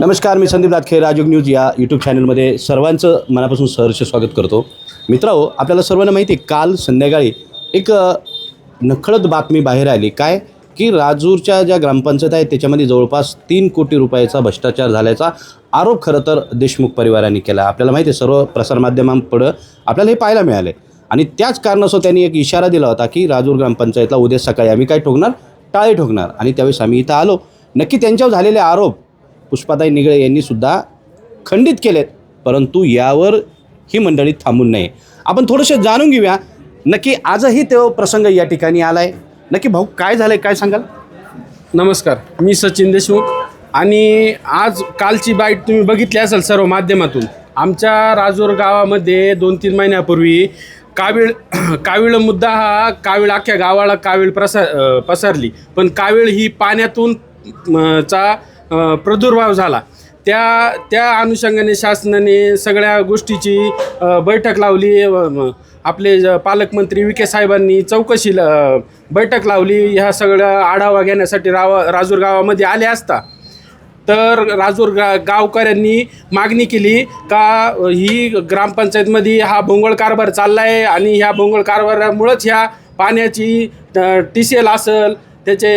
नमस्कार मी संदीप लाटखे राजयोग न्यूज या यूट्यूब चॅनलमध्ये सर्वांचं मनापासून सहर्ष स्वागत करतो. मित्रांनो आपल्याला सर्वांना माहिती आहे काल संध्याकाळी एक नखळत बातमी बाहेर आली. काय? की राजूरच्या ज्या ग्रामपंचायत आहेत त्याच्यामध्ये जवळपास तीन कोटी रुपयाचा भ्रष्टाचार झाल्याचा आरोप खरं तर देशमुख परिवाराने केला. आपल्याला माहिती आहे सर्व प्रसारमाध्यमांपुढं आपल्याला हे पाहायला मिळाले. आणि त्याच कारणास्तव त्यांनी एक इशारा दिला होता की राजूर ग्रामपंचायतला उद्या सकाळी आम्ही काय ठोकणार? टाळे ठोकणार. आणि त्यावेळेस आम्ही इथं आलो. नक्की त्यांच्यावर झालेले आरोप पुष्पाताई निगळे यांनी सुद्धा खंडित केलेत. परंतु यावर ही मंडळी थांबून नाही. आपण थोडंसं जाणून घेऊया नक्की आजही तो प्रसंग या ठिकाणी आलाय. नक्की भाऊ काय झालंय काय सांगाल? नमस्कार मी सचिन देशमुख आणि आज कालची बाईट तुम्ही बघितली असाल सर्व माध्यमातून. आमच्या राजूर गावामध्ये दोन तीन महिन्यापूर्वी कावीळ कावीळ मुद्दा हा कावीळ अख्ख्या गावाला कावीळ प्रसा पसरली. पण कावीळ ही पाण्यातून चा प्रादुर्भाव झाला. त्या त्या अनुषंगाने शासनाने सगळ्या गोष्टीची बैठक लावली. आपले ज- पालकमंत्री विखे साहेबांनी चौकशी बैठक लावली. ह्या सगळ्या आढावा घेण्यासाठी राव राजूर गावामध्ये आले असता. तर राजूर गा गावकऱ्यांनी मागणी केली का ही ग्रामपंचायतमध्ये हा भोंगळ कारभार चालला आहे आणि ह्या भोंगळ कारभारामुळंच ह्या पाण्याची टी सी एल असेल. त्याचे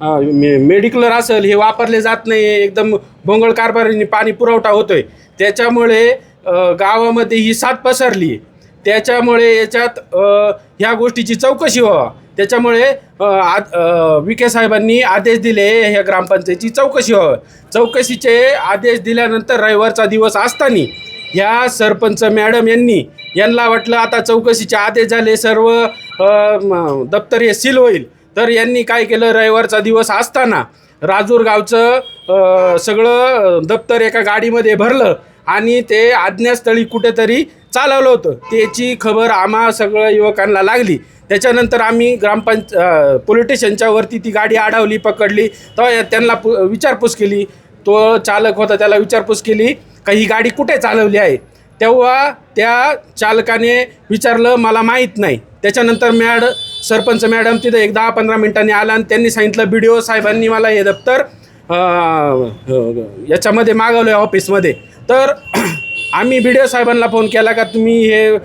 मेडिक्युलर असेल हे वापरले जात नाही एकदम भोंगळ कारभाराने पाणी पुरवठा होतोय. त्याच्यामुळे गावामध्ये ही साथ पसरली. त्याच्यामुळे याच्यात ह्या गोष्टीची चौकशी व्हावा. त्याच्यामुळे आ- विखे साहेबांनी आदेश दिले ह्या ग्रामपंचायतीची चौकशी व्हावं. चौकशीचे आदेश दिल्यानंतर रविवारचा दिवस असताना ह्या सरपंच मॅडम यांनी यांना वाटलं आता चौकशीचे आदेश झाले सर्व दप्तर हे सील होईल. तर यांनी काय केलं? रविवारचा दिवस असताना राजूर गावचं सगळं दप्तर एका गाडीमध्ये भरलं आणि ते आज्ञास्थळी कुठेतरी चालवलं होतं. त्याची खबर आम्हा सगळं युवकांना लागली. त्याच्यानंतर आम्ही ग्रामपंच पोलिटिशनच्या वरती ती गाडी अडवली पकडली. तेव्हा त्यांना पु विचारपूस केली. तो चालक होता त्याला विचारपूस केली का ही गाडी कुठे चालवली आहे? तेव्हा त्या चालकाने विचारलं मला माहीत नाही. त्याच्यानंतर मॅड सरपंच मॅडम तिथं एक दहा पंधरा मिनिटांनी आला आणि त्यांनी सांगितलं बी डी ओ साहेबांनी मला हे दप्तर याच्यामध्ये मागवलं आहे ऑफिसमध्ये तर आम्ही बी डी ओ साहेबांना फोन केला का तुम्ही हे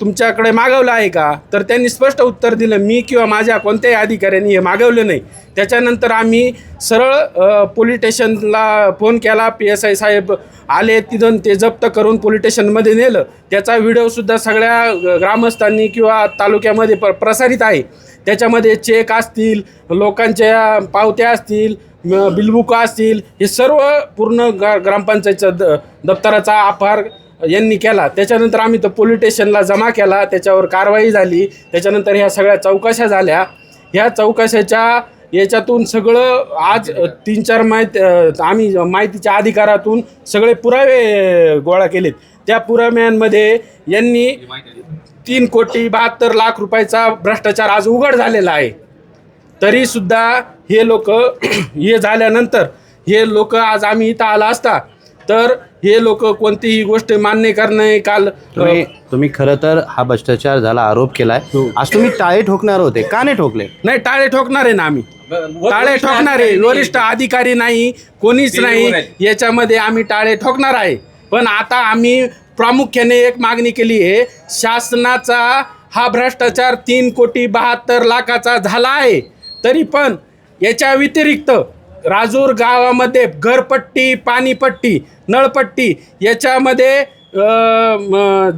तुमच्याकडे मागवलं आहे का? तर त्यांनी स्पष्ट उत्तर दिलं मी किंवा माझ्या कोणत्याही अधिकाऱ्यांनी हे मागवलं नाही. त्याच्यानंतर आम्ही सरळ पोलीस स्टेशनला फोन केला पी एस आय साहेब आले तिथून ते जप्त करून पोलीस स्टेशनमध्ये नेलं. त्याचा व्हिडिओसुद्धा सगळ्या ग्रामस्थांनी किंवा तालुक्यामध्ये प प्रसारित आहे. त्याच्यामध्ये चेक असतील लोकांच्या पावत्या असतील बिलबुका असतील हे सर्व पूर्ण गा ग्रामपंचायतच्या द दप्तराचा आभार यांनी केला. त्याच्यानंतर आम्ही तो पोलीस स्टेशनला जमा केला. त्याच्यावर कारवाई झाली. त्याच्यानंतर ह्या सगळ्या चौकशा झाल्या. ह्या चौकशाच्या याच्यातून सगळं आज तीन चार माहिती आम्ही माहितीच्या अधिकारातून सगळे पुरावे गोळा केलेत. त्या पुराव्यांमध्ये यांनी तीन कोटी बहात्तर लाख रुपयाचा भ्रष्टाचार आज उघड झालेला आहे. तरीसुद्धा हे लोक हे झाल्यानंतर हे लोक आज आम्ही इथं आला असता तर हे लोक कोणतीही गोष्ट मान्य करणे काल तुम्ही तुम्ही खरं तर हा भ्रष्टाचार झाला आरोप केलाय. हो. आज तुम्ही टाळे ठोकणार होते का नाही ठोकले? नाही टाळे ठोकणार आहे ना आम्ही. टाळे ठोकणार आहे वरिष्ठ अधिकारी नाही कोणीच नाही याच्यामध्ये आम्ही टाळे ठोकणार आहे. पण आता आम्ही प्रामुख्याने एक मागणी केली आहे शासनाचा हा भ्रष्टाचार तीन कोटी बहात्तर लाखाचा झाला आहे. तरी पण याच्या व्यतिरिक्त राजूर गावामध्ये घरपट्टी पाणीपट्टी नळपट्टी याच्यामध्ये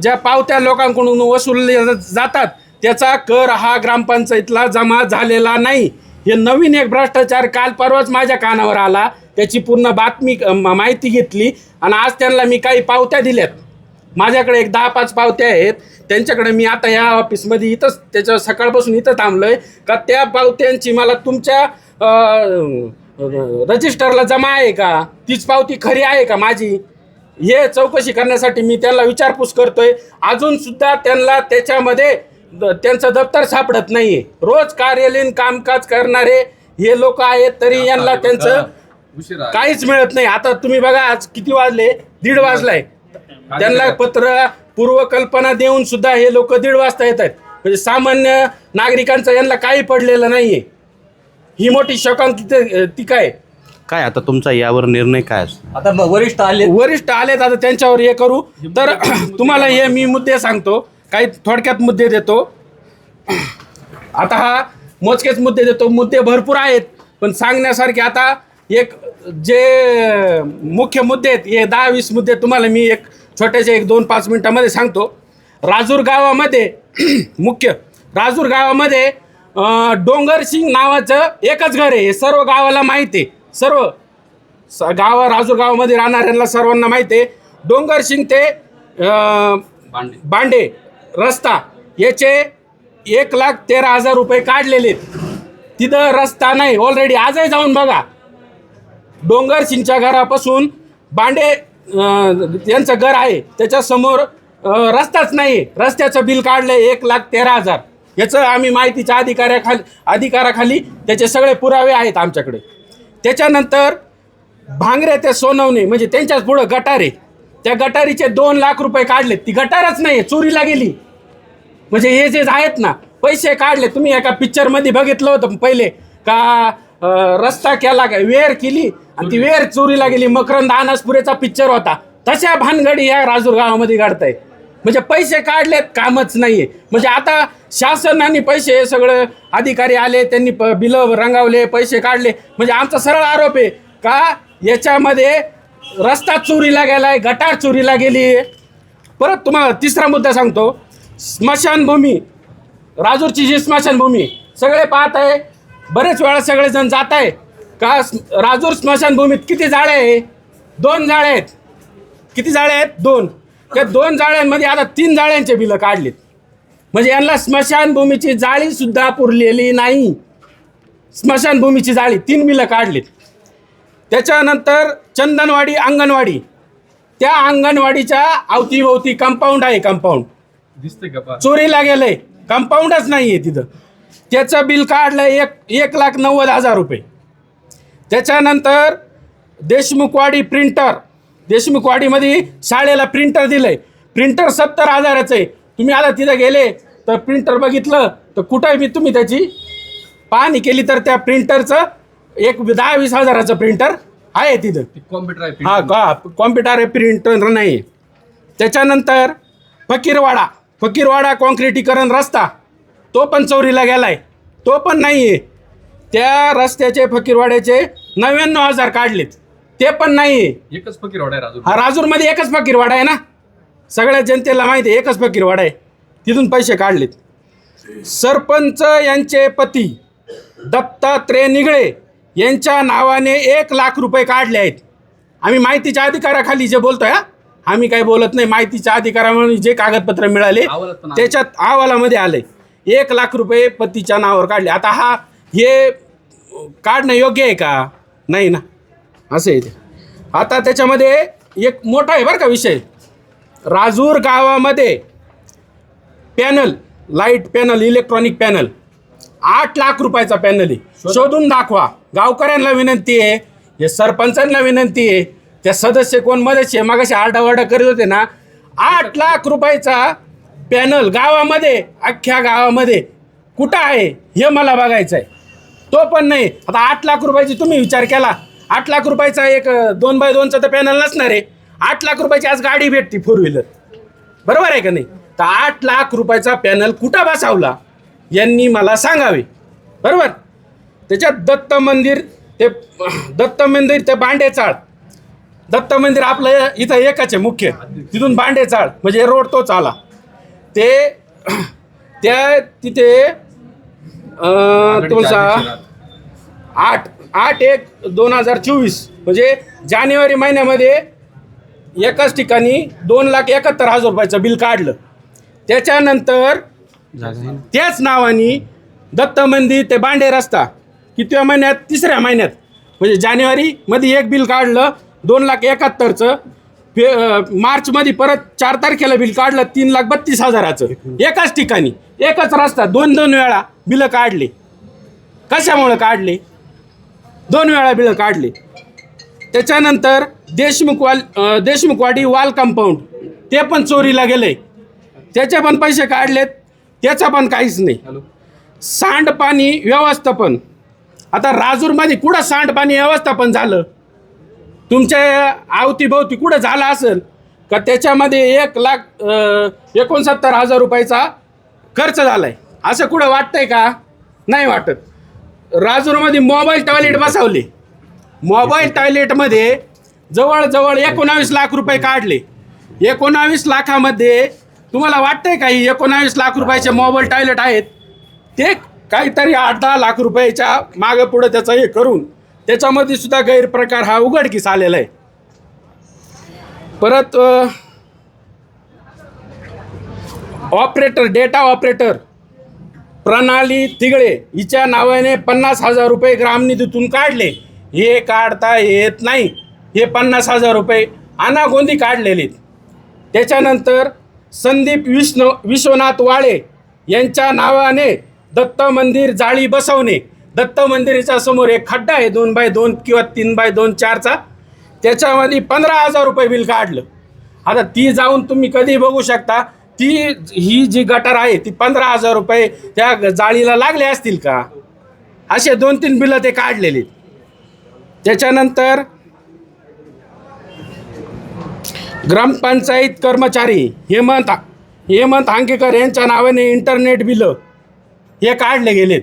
ज्या पावत्या लोकांकडून वसूलल्या जातात त्याचा कर हा ग्रामपंचायतला जमा झालेला नाही. हे नवीन एक भ्रष्टाचार काल परवाच माझ्या कानावर आला. त्याची पूर्ण बातमी माहिती घेतली. आणि आज त्यांना मी काही पावत्या दिल्यात. माझ्याकडे एक दहा पाच पावत्या आहेत. त्यांच्याकडे मी आता या ऑफिसमध्ये इथंच त्याच्या सकाळपासून इथं थांबलोय. का त्या पावत्यांची मला तुमच्या रजिस्टरला जमा आहे का? तीच पावती खरी आहे का माझी? हे चौकशी करण्यासाठी मी त्यांना विचारपूस करतोय. अजून सुद्धा त्यांना त्याच्यामध्ये त्यांचं दप्तर सापडत नाहीये. रोज कार्यालयीन कामकाज करणारे हे लोक आहेत तरी यांना त्यांचं काहीच मिळत नाही. आता तुम्ही बघा आज किती वाजले? दीड वाजलाय. त्यांना पत्र पूर्वकल्पना देऊन सुद्धा हे लोक दीड वाजता येत आहेत. म्हणजे सामान्य नागरिकांचं यांना काही पडलेलं नाहीये. ही मोठी शोकांकित टीका आहे काय? आता तुमचा यावर निर्णय काय असतो? आता वरिष्ठ आले वरिष्ठ आलेत आता त्यांच्यावर हे करू. तर तुम्हाला हे मी मुद्दे सांगतो. काही थोडक्यात मुद्दे देतो. आता हा मोजकेच मुद्दे देतो. मुद्दे भरपूर आहेत. पण सांगण्यासारखे आता एक जे मुख्य मुद्दे आहेत हे दहा वीस मुद्दे तुम्हाला मी एक छोट्याशा एक दोन पाच मिनटामध्ये सांगतो. राजूर गावामध्ये मुख्य राजूर गावामध्ये अं, डोंगरसिंग नावाचं एकच घर आहे. हे सर्व गावाला माहीत आहे. सर्व स गाव राजूर गावामध्ये राहणाऱ्यांना सर्वांना माहिती आहे. डोंगरसिंग ते अं, बांडे. रस्ता याचे एक लाख तेरा हजार रुपये काढलेले आहेत. तिथं रस्ता नाही. ऑलरेडी आजही जाऊन बघा. डोंगरसिंगच्या घरापासून बांडे यांचं घर आहे त्याच्यासमोर रस्ताच नाही रस्त्याचं बिल काढलं एक लाख तेरा हजार. याचं आम्ही माहितीच्या अधिकाऱ्याखाली अधिकाराखाली त्याचे सगळे पुरावे आहेत आमच्याकडे. त्याच्यानंतर भांगरे ते सोनवणे म्हणजे त्यांच्याच पुढं गटारे. त्या गटारीचे दोन लाख रुपये काढले ती गटारच नाही चोरीला गेली. म्हणजे हे जे आहेत ना पैसे काढले. तुम्ही एका पिक्चरमध्ये बघितलं होतं पहिले का रस्ता केला काय वेअर केली आणि ती वेर चोरीला गेली. मकरंद अनासपुरेचा पिक्चर होता. तशा भानगडी या राजूर गावामध्ये काढताय म्हणजे पैसे काढलेत कामच नाहीये. म्हणजे आता शासनाने पैसे हे सगळं अधिकारी आले त्यांनी प बिलं रंगावले पैसे काढले. म्हणजे आमचा सरळ आरोप आहे का याच्यामध्ये रस्ता चोरीला गेलाय गटार चोरीला गेली परत तुम्हाला तिसरा मुद्दा सांगतो. स्मशानभूमी राजूरची जी स्मशानभूमी सगळे पाहत आहे बरेच वेळा सगळेजण जात आहे का राजूर स्मशानभूमीत किती जाळे आहे? दोन जाळे आहेत. किती जाळे आहेत? दोन. त्या दोन जाळ्यांमध्ये आता तीन जाळ्यांचे बिलं काढलीत. म्हणजे यांना स्मशानभूमीची जाळी सुद्धा पुरलेली नाही. स्मशानभूमीची जाळी तीन बिलं काढलीत. त्याच्यानंतर चंदनवाडी अंगणवाडी. त्या अंगणवाडीच्या अवतीभोवती कंपाऊंड आहे कंपाऊंड दिसतंय का चोरीला गेलंय. कंपाऊंडच नाही आहे तिथं. त्याचं बिल काढलं एक एक लाख नव्वद हजार रुपये. त्याच्यानंतर देशमुखवाडी प्रिंटर देशमुखवाडीमध्ये शाळेला प्रिंटर दिलंय. प्रिंटर सत्तर हजाराचं आहे. तुम्ही आता तिथं गेले तर प्रिंटर बघितलं तर कुठं मी तुम्ही त्याची? पाहणी केली तर त्या प्रिंटरचं एक दहा वीस हजाराचं प्रिंटर आहे तिथं. कॉम्प्युटर आहे हा का कॉम्प्युटर प्रिंटर नाही. त्याच्यानंतर फकीरवाडा. फकीरवाडा कॉन्क्रिटीकरण रस्ता. तो पण चोरीला गेलाय. तो पण नाही आहे त्या रस्त्याचे फकीरवाड्याचे नव्याण्णव हजार काढलेत. ते पण नाही. एकच फकीर आहे राजू हा राजूरमध्ये एकच फकीरवाडा आहे ना? सगळ्या जनतेला माहिती आहे एकच फकीरवाडा आहे. तिथून पैसे काढलेत. सरपंच यांचे पती दत्तात्रय निगळे यांच्या नावाने एक लाख रुपये काढले आहेत. आम्ही माहितीच्या अधिकाराखाली जे बोलतोय हा? आम्ही काही बोलत नाही. माहितीच्या अधिकारामुळे जे कागदपत्र मिळाले. त्याच्यात अहवालामध्ये आले एक लाख रुपये पतीच्या नावावर काढले. आता हा हे काढणं योग्य आहे का? नाही ना. असं आहे ते. आता त्याच्यामध्ये एक मोठा आहे बरं का विषय. राजूर गावामध्ये panel light panel electronic panel आठ लाख रुपयाचा पॅनल आहे. शोधून दाखवा. गावकऱ्यांना विनंती आहे हे सरपंचांना विनंती आहे त्या सदस्य कोण मध्येच आहे मागाशी आरडाओरडा करत होते ना आठ लाख रुपयाचा पॅनल गावामध्ये अख्ख्या गावामध्ये कुठं आहे हे मला बघायचं आहे तो पण नाही. आता आठ लाख रुपयाची तुम्ही विचार केला. आठ लाख रुपयाचा एक दोन बाय दोनचा तर पॅनल नसणार आहे. आठ लाख रुपयाची आज गाडी भेटते फोर व्हीलर बरोबर आहे का नाही? तर आठ लाख रुपयाचा पॅनल कुठं बसावला? यांनी मला सांगावे. बरोबर? त्याच्यात दत्त मंदिर ते दत्त मंदिर ते बांडेचाळ दत्त मंदिर आपलं इथं एकच आहे मुख्य. तिथून बांडेचाळ म्हणजे रोड तोच आला. ते त्या तिथे तुमचा आठ आठ एक दोन हजार चोवीस म्हणजे जानेवारी महिन्यामध्ये एकाच ठिकाणी दोन लाख एकाहत्तर हजार रुपयाचं बिल काढलं. त्याच्यानंतर त्याच नावाने दत्त मंदिर ते बांडे रस्ता कितव्या महिन्यात? तिसऱ्या महिन्यात. म्हणजे जानेवारीमध्ये एक बिल काढलं दोन लाख एकाहत्तरचं. फे मार्चमध्ये परत चार तारखेला बिल काढलं तीन लाख बत्तीस हजाराचं. एकाच ठिकाणी एकच रस्ता दोन दोन वेळा बिलं काढले. कशामुळं काढले? दोन वेळा बिलं काढले. त्याच्यानंतर देशमुख वाल देशमुखवाडी वाल कंपाऊंड ते पण चोरीला गेले. त्याचे पण पैसे काढलेत त्याचा पण काहीच नाही. सांडपाणी व्यवस्थापन. आता राजूरमध्ये कुठं सांडपाणी व्यवस्थापन झालं? तुमच्या अवतीभोवती कुठं झालं असेल का त्याच्यामध्ये एक लाख एकोणसत्तर हजार रुपयाचा खर्च झाला आहे असं कुठं वाटतंय का? नाही वाटत. राजूरमध्ये मोबाईल टॉयलेट बसवले. मोबाईल टॉयलेटमध्ये जवळजवळ एकोणावीस लाख रुपये काढले. एकोणावीस लाखामध्ये तुम्हाला वाटतंय का ही एकोणावीस लाख रुपयाचे मोबाईल टॉयलेट आहेत? ते काहीतरी आठ दहा लाख रुपयाच्या मागं पुढं त्याचं हे करून त्याच्यामध्ये सुद्धा गैरप्रकार हा उघडकीस आलेला आहे. परत ऑपरेटर डेटा ऑपरेटर प्रणाली तिगळे हिच्या नावाने पन्नास हजार रुपये ग्रामनिधीतून काढले. हे काढता येत नाही. हे पन्नास हजार रुपये अनागोंदी काढलेले त्याच्यानंतर संदीप विष्णू विश्वनाथ वाळे यांच्या नावाने दत्त मंदिर जाळी बसवणे. दत्त मंदिराच्या समोर एक खड्डा आहे दोन बाय दोन किंवा तीन बाय दोन चारचा. त्याच्यामध्ये पंधरा हजार रुपये बिल काढलं. आता ती जाऊन तुम्ही कधी बघू शकता ती ही जी गटर आहे ती पंधरा हजार रुपये त्या जाळीला लागले असतील का? असे दोन तीन बिलं ते काढलेली. त्याच्यानंतर ग्रामपंचायत कर्मचारी हेमंत हेमंत हांगेकर यांच्या नावाने इंटरनेट बिलं हे काढले गेलेत.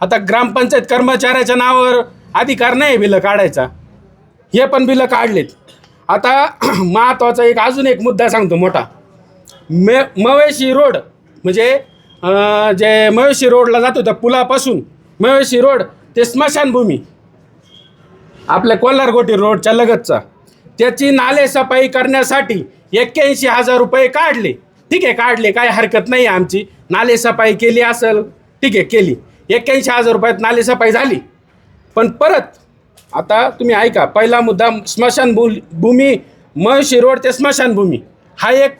आता ग्रामपंचायत कर्मचाऱ्याच्या नावावर अधिकार नाही बिलं काढायचा. हे पण बिलं काढलेत. आता महत्त्वाचा एक अजून एक मुद्दा सांगतो मोठा. मे मवेशी रोड म्हणजे जे मवेशी रोडला जातो त्या पुलापासून मवेशी रोड ते स्मशानभूमी. आपल्या कोल्हारगोटी रोडच्या लगतचा. त्याची नालेसफाई करण्यासाठी एक्क्याऐंशी हजार रुपये काढले. ठीक आहे काढले काय हरकत नाही आमची. नालेसफाई केली असेल ठीक आहे केली. एक्क्याऐंशी हजार रुपयात नालेसफाई झाली. पण परत आता तुम्ही ऐका पहिला मुद्दा स्मशानभू भूमी मळशी रोड ते स्मशानभूमी हा एक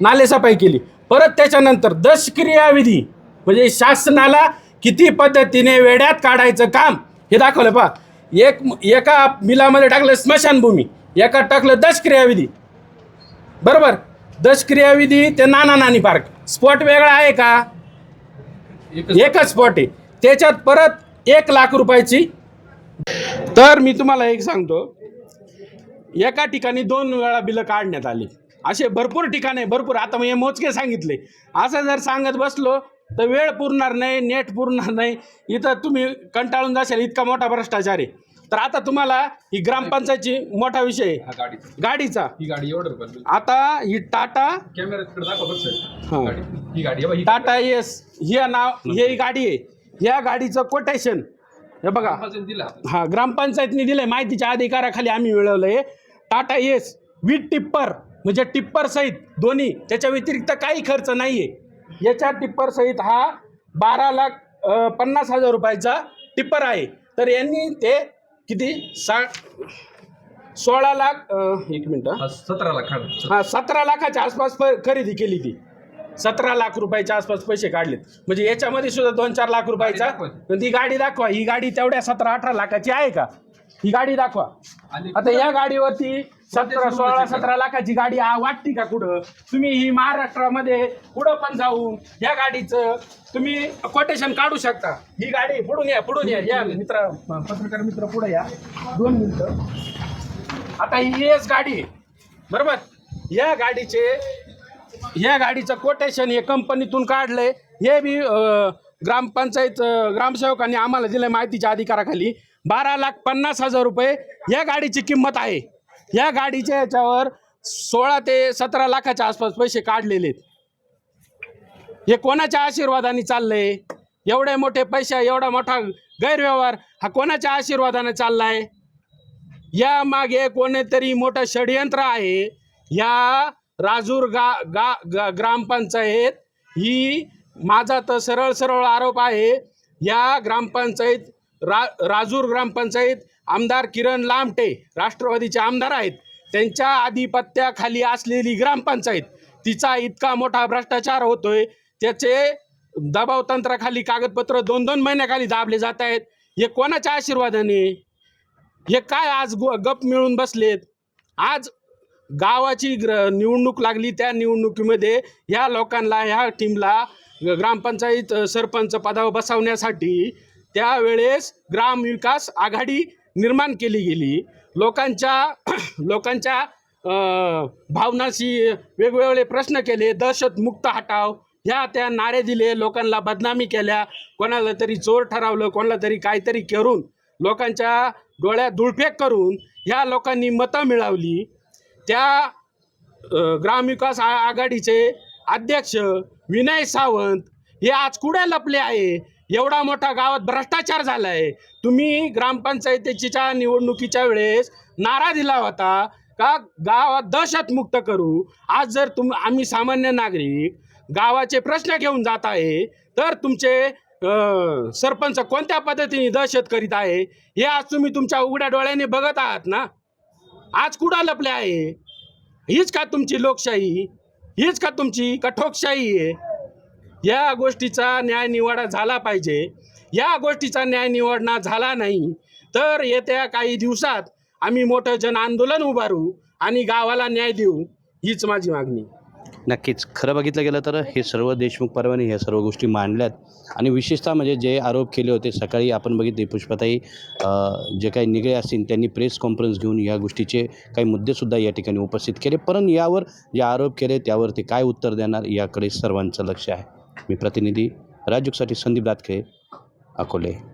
नालेसफाई केली. परत त्याच्यानंतर दशक्रियाविधी म्हणजे शासनाला किती पद्धतीने वेड्यात काढायचं काम हे दाखवलं पहा. एक एका मिलामध्ये टाकलं स्मशानभूमी एका टाकलं दशक्रियाविधी. बरोबर? दशक्रियाविधी ते नाना नानी पार्क. स्पॉट वेगळा आहे का? एकच एकच स्पॉट आहे. त्याच्यात परत एक लाख रुपयाची. तर मी तुम्हाला एक सांगतो. एका ठिकाणी दोन वेळा बिलं काढण्यात आली. असे भरपूर ठिकाणे भरपूर. आता मी हे मोजके सांगितले. असं जर सांगत बसलो तर वेळ पुरणार नाही नेट पुरणार नाही. इथं तुम्ही कंटाळून जाशाल. इतका मोठा भ्रष्टाचार आहे. तर आता तुम्हाला ही ग्रामपंचायतची मोठा विषय आहे हा गाडी गाडीचा. ही गाडी एवढं आता ही टाटा कॅमेरा तिकडे दाखव बघ हा. गाडी ही गाडी आहे बघ, ही टाटा एस हे नाव हे गाडी आहे. ह्या गाडीचं कोटेशन हे बघा. दिला हा ग्रामपंचायतनी दिलंय. माहितीच्या अधिकाराखाली आम्ही मिळवलंय. टाटा एस विथ टिप्पर म्हणजे टिप्पर सहित दोन्ही. त्याच्या व्यतिरिक्त काही खर्च नाहीये. याच्या टिप्पर सहित हा बारा लाख अं, पन्नास हजार रुपयाचा टिप्पर आहे. तर यांनी ते किती? सा सोळा लाख अं, एक मिनटं हा. सतरा लाख हा सतरा लाखाच्या आसपास प- खरेदी केली ती. सतरा लाख रुपयाच्या आसपास पैसे काढलेत. म्हणजे याच्यामध्ये सुद्धा दोन चार लाख रुपयाचा गाडी दाखवा. पण ती गाडी दाखवा. ही गाडी तेवढ्या सतरा अठरा लाखाची आहे का? ही गाडी दाखवा. आता या गाडीवरती सतरा सोळा सतरा लाखाची गाडी आ- वाटती का कुठं? तुम्ही ही महाराष्ट्रामध्ये कुठं पण जाऊन या गाडीचं तुम्ही कोटेशन काढू शकता. ही गाडी पुढून या पुढून या या मित्र पत्रकार मित्र पुढे या. दोन मिनिटं. आता ही एस गाडी. बरोबर? या गाडीचे या गाडीचं कोटेशन हे कंपनीतून काढलंय. हे बी ग्रामपंचायत ग्रामसेवकांनी आम्हाला दिलं माहितीच्या अधिकाराखाली. बारा लाख पन्नास हजार रुपये या गाडीची किंमत आहे. या गाडीच्या याच्यावर सोळा ते सतरा लाखाच्या आसपास पैसे काढलेले आहेत. हे कोणाच्या आशीर्वादाने चाललंय? एवढे मोठे पैसे एवढा मोठा गैरव्यवहार हा कोणाच्या आशीर्वादाने चाललाय? या मागे कोणीतरी मोठं षडयंत्र आहे. या राजूर गा गा गा ग्रामपंचायत ही माझा तर सरळ सरळ आरोप आहे. या ग्रामपंचायत रा राजूर ग्रामपंचायत आमदार किरण लामटे राष्ट्रवादीचे आमदार आहेत. त्यांच्या आधिपत्याखाली असलेली ग्रामपंचायत तिचा इतका मोठा भ्रष्टाचार होतोय त्याचे दबाव तंत्राखाली कागदपत्र दोन दोन महिन्याखाली दाबले जात आहेत. हे कोणाच्या आशीर्वादाने? हे काय आज गप मिळून बसलेत? आज गावाची ग्र निवडणूक लागली त्या निवडणुकीमध्ये ह्या लोकांना ह्या टीमला ग्रामपंचायत सरपंच पदावर बसवण्यासाठी त्यावेळेस ग्रामविकास आघाडी निर्माण केली गेली. लोकांच्या लोकांच्या भावनाशी वेगवेगळे प्रश्न केले. दहशतमुक्त हटाव ह्या त्या नारे दिले लोकांना बदनामी केल्या. कोणाला तरी चोर ठरवलं कोणाला तरी काहीतरी करून लोकांच्या डोळ्यात धुळफेक करून ह्या लोकांनी मतं मिळवली. त्या ग्रामविकास आ- आघाडीचे अध्यक्ष विनय सावंत हे आज कुठे लपले आहे? एवढा मोठा गावात भ्रष्टाचार झाला आहे तुम्ही ग्रामपंचायतीच्या निवडणुकीच्या वेळेस नारा दिला होता का? गावात दहशतमुक्त करू. आज जर तुम आम्ही सामान्य नागरिक गावाचे प्रश्न घेऊन जात आहे तर तुमचे सरपंच कोणत्या पद्धतीने दहशत करीत आहे हे आज तुम्ही तुमच्या उघड्या डोळ्याने बघत आहात ना? आज कुठं लपले आहे? हीच का तुमची लोकशाही? हीच का तुमची कठोकशाही आहे? या गोष्टीचा न्याय निवाडा झाला पाहिजे. या गोष्टीचा न्यायनिवाडा झाला नाही तर येत्या काही दिवसात आम्ही मोठं जन आंदोलन उभारू आणि गावाला न्याय देऊ हीच माझी मागणी. नक्कीच. खरं बघितलं गेलं तर हे सर्व देशमुख परवाने ह्या सर्व गोष्टी मांडल्यात. आणि विशेषतः म्हणजे जे आरोप केले होते सकाळी आपण बघितले पुष्पाताई जे काही निगळे असतील त्यांनी प्रेस कॉन्फरन्स घेऊन या गोष्टीचे काही मुद्देसुद्धा या ठिकाणी उपस्थित केले. परंतु यावर जे आरोप केले त्यावर ते काय उत्तर देणार याकडे सर्वांचं लक्ष आहे. मी प्रतिनिधी राजूकसाठी संदीप दातखे अकोले.